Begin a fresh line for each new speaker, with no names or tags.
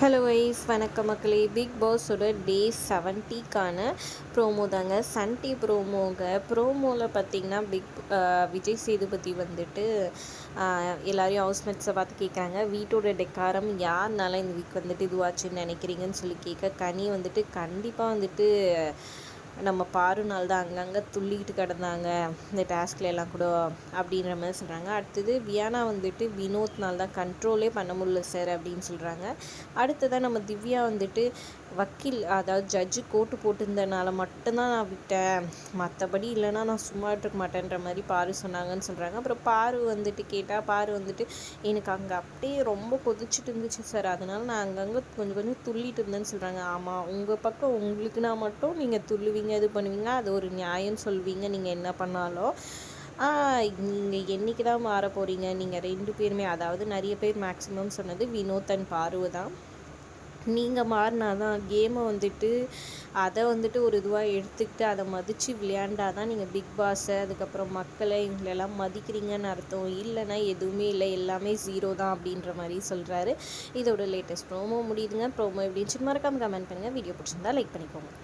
Hello wise வணக்க மக்களே. Big பாஸோட டே செவன்ட்டிக்கான ப்ரோமோ தாங்க. சன் டி ப்ரோமோங்க ப்ரோமோவில் பார்த்திங்கன்னா பிக் விஜய் சேதுபதி வந்துட்டு எல்லாரையும் ஹவுஸ்மேட்ஸை பார்த்து கேட்குறாங்க வீட்டோட டெக்காரம் யாருனால இந்த வீக் வந்துட்டு இதுவாச்சுன்னு நினைக்கிறீங்கன்னு சொல்லி கேட்க கனி வந்துட்டு கண்டிப்பாக வந்துட்டு நம்ம பாருனால் தான் அங்கங்கே துள்ளிக்கிட்டு கிடந்தாங்க. இந்த டாஸ்கில் எல்லாம் கூட அப்படின்ற மாதிரி சொல்கிறாங்க அடுத்தது வியானா வந்துட்டு வினோத்னால் தான் கண்ட்ரோலே பண்ண முடியல சார் அப்படின்னு சொல்கிறாங்க அடுத்ததாக நம்ம திவ்யா வந்துட்டு வக்கீல் அதாவது ஜட்ஜு கோட்டு போட்டிருந்தனால மட்டும்தான் நான் விட்டேன். மற்றபடி இல்லைன்னா நான் சும்மா இருக்க மாட்டேன்ற மாதிரி பாரு சொன்னாங்கன்னு சொல்கிறாங்க அப்புறம் பாரு வந்துட்டு கேட்டால் பாரு வந்துட்டு எனக்கு அங்கே அப்படியே ரொம்ப கொதிச்சுட்டு இருந்துச்சு சார் அதனால் நான் அங்கங்கே கொஞ்சம் கொஞ்சம் துள்ளிட்டு இருந்தேன்னு சொல்கிறாங்க ஆமாம் உங்கள் பக்கம் உங்களுக்குனா மட்டும் நீங்கள் துள்ளுவீங்க இது பண்ணுவீங்க அது ஒரு நியாயம் சொல்வீங்க நீங்கள் என்ன பண்ணாலும். நீங்கள் என்றைக்கு தான் மாற போகிறீங்க நீங்கள் ரெண்டு பேருமே அதாவது நிறைய பேர் மேக்ஸிமம் சொன்னது வினோத் அண்ட் பார்வை தான் நீங்கள் மாறினா தான் கேமை வந்துட்டு அதை வந்துட்டு ஒரு இதுவாக எடுத்துக்கிட்டு அதை மதித்து விளையாண்டா தான் நீங்கள் பிக் பாஸை அதுக்கப்புறம் மக்களை இவங்களெல்லாம் மதிக்கிறீங்கன்னு அர்த்தம். இல்லைன்னா எதுவுமே இல்லை. எல்லாமே ஜீரோ தான் அப்படின்ற மாதிரி சொல்கிறாரு இதோட லேட்டஸ்ட் ப்ரோமோ முடியுதுங்க. ப்ரோமோ எப்படின்னு மறக்காமல் கமெண்ட் பண்ணுங்கள் வீடியோ பிடிச்சிருந்தா லைக் பண்ணிக்கோங்க.